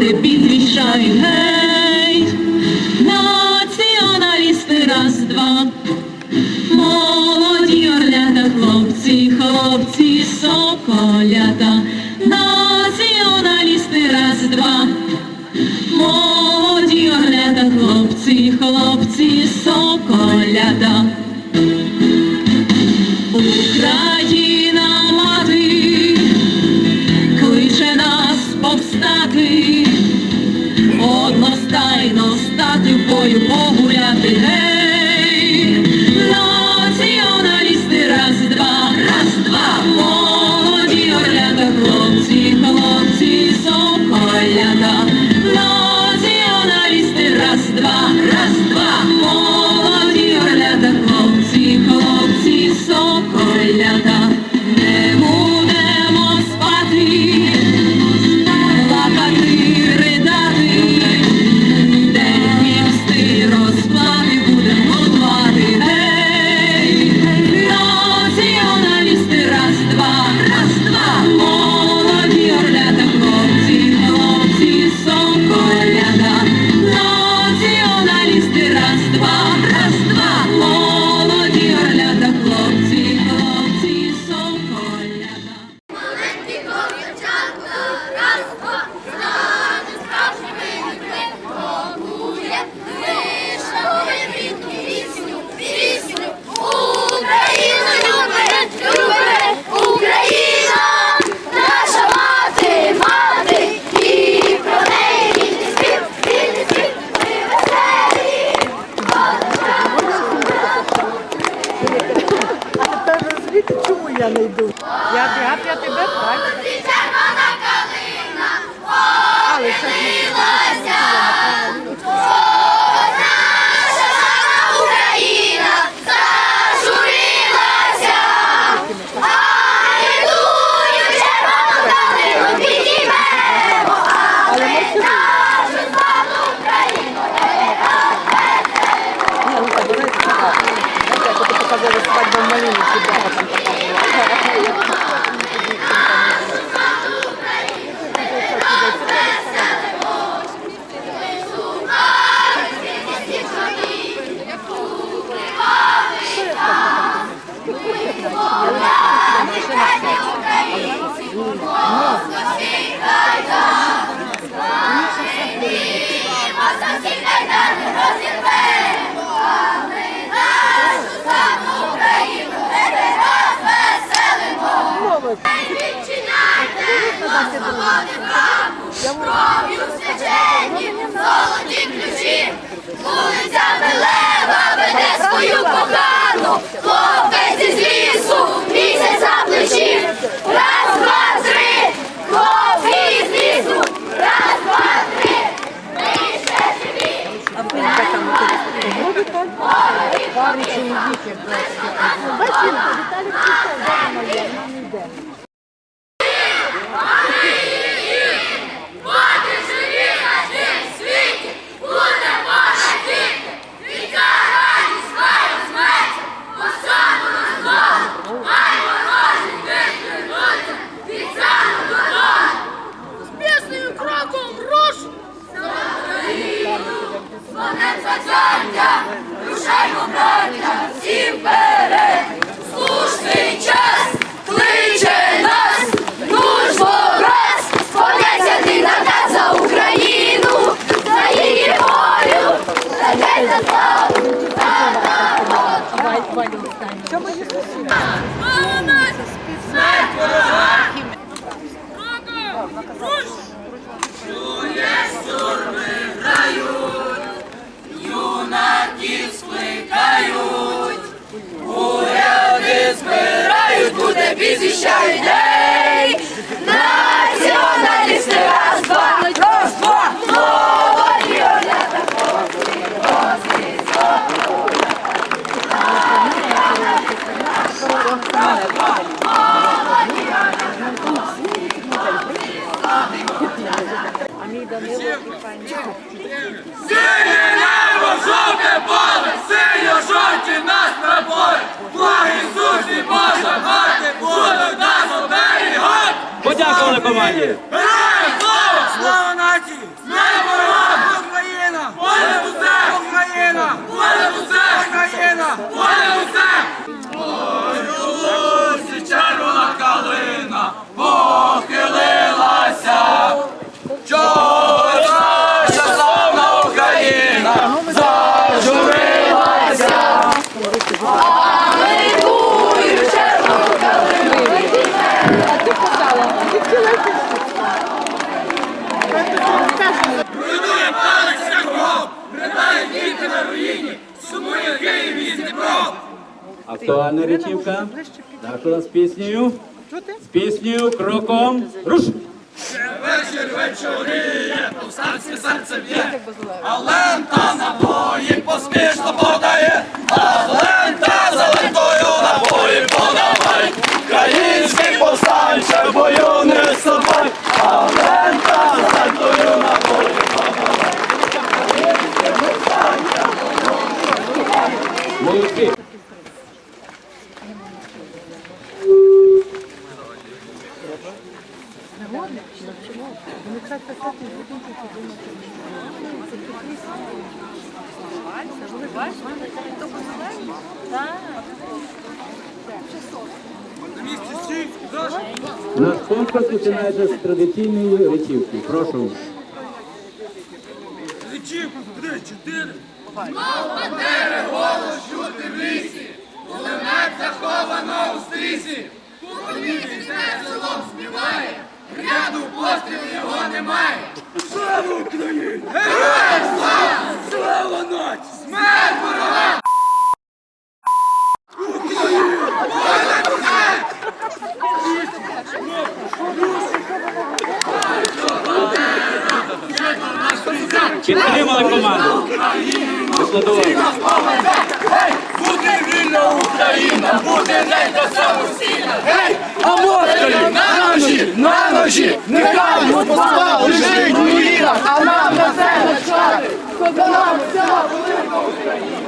They beat we shine. Hey. do povo. 다 Бачите, Віталій пішов, де вона є, вона не йде. Кроком рушу! За Звонем зачаття, рушаймо, браття, всім вперед! слушний час, кличе нас, нужбо раз, понесяний наказ за Україну, за її волю, за день за ворога! işerde. Romanya. Діти на руїні, сумує Київ і Дніпро. Актуальна речівка. Так, у нас з піснею. З піснею кроком. Руш! Вечір вечоріє, повстанське серце б'є, але та набої поспішно подає, а лента за лентою набої подавай, український повстанче в бою не собой, а лента за лентою набої Молодці! Наш конкурс починається з традиційної речівки. Прошу. Лічів, три, чотири. Бандери голос чути в лісі, кулемет заховано у стрісі. Кукурудзі все селом співає, ряду постріл його немає. Слава Україні! Героям слава! Слава нації! Смерть ворогам! Викладували. Буде вільна Україна, буде ненька самостійна! Гей! А москалі на ножі, на ножі! Нехай Москва лежить в руїнах, а нам на це начати! За нам вся велика Україна!